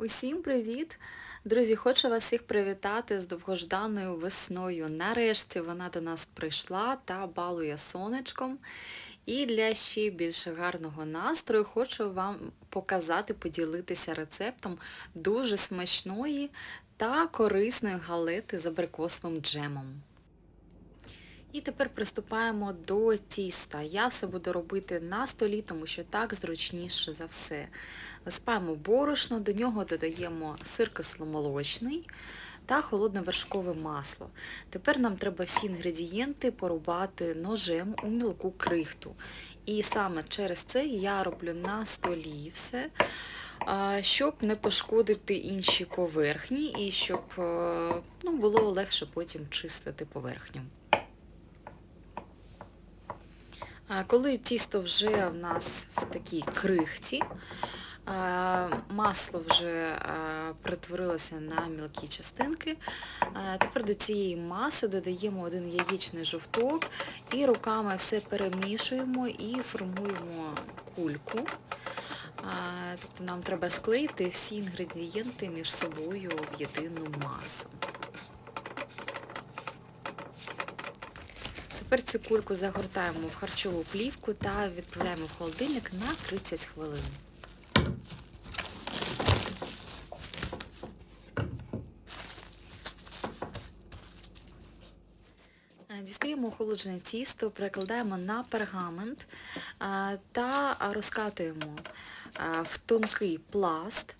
Усім привіт! Друзі, хочу вас всіх привітати з довгожданою весною. Нарешті вона до нас прийшла та балує сонечком. І для ще більш гарного настрою хочу вам показати, поділитися рецептом дуже смачної та корисної галети з абрикосовим джемом. І тепер приступаємо до тіста. Я все буду робити на столі, тому що так зручніше за все. Висипаємо борошно, до нього додаємо сир кисломолочний та холодне вершкове масло. Тепер нам треба всі інгредієнти порубати ножем у мілку крихту. І саме через це я роблю на столі все, щоб не пошкодити інші поверхні і щоб е, ну, було легше потім чистити поверхню. А Коли тісто вже в нас в такій крихті, масло вже перетворилося на мілкі частинки, тепер до цієї маси додаємо один яєчний жовток і руками все перемішуємо і формуємо кульку. Тобто нам треба склеїти всі інгредієнти між собою в єдину масу. Тепер цю кульку загортаємо в харчову плівку та відправляємо в холодильник на 30 хвилин. Е, Дістаємо охолоджене тісто, перекладаємо на пергамент е, та розкатуємо е, в тонкий пласт.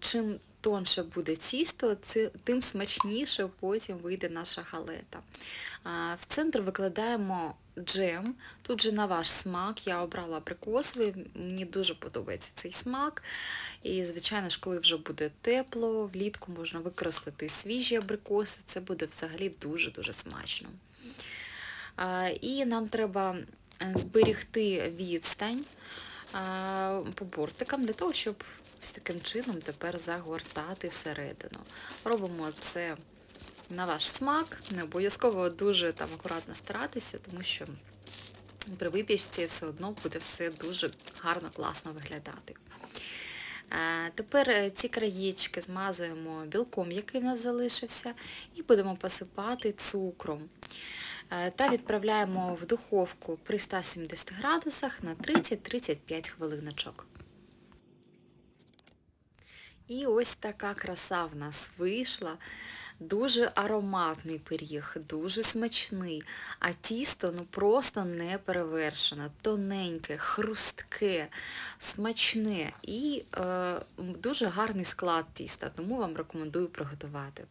Чим тонше буде тісто, тим смачніше потім вийде наша галета. В центр викладаємо джем. Тут же на ваш смак. Я обрала абрикосовий, мені дуже подобається цей смак. І, звичайно ж, коли вже буде тепло, влітку можна використати свіжі абрикоси, це буде взагалі дуже-дуже смачно. І нам треба зберігти відстань по бортикам для того, щоб ось таким чином тепер загортати всередину. Робимо це на ваш смак, не обов'язково дуже там акуратно старатися, тому що при випічці все одно буде все дуже гарно, класно виглядати. Тепер е, ці краєчки змазуємо білком, який в нас залишився, і будемо посипати цукром. Е, Та відправляємо в духовку при 170 градусах на 30-35 хвилиночок. І ось така краса в нас вийшла. Дуже ароматний пиріг, дуже смачний, а тісто ну просто не перевершене, тоненьке, хрустке, смачне і е, дуже гарний склад тіста, тому вам рекомендую приготувати.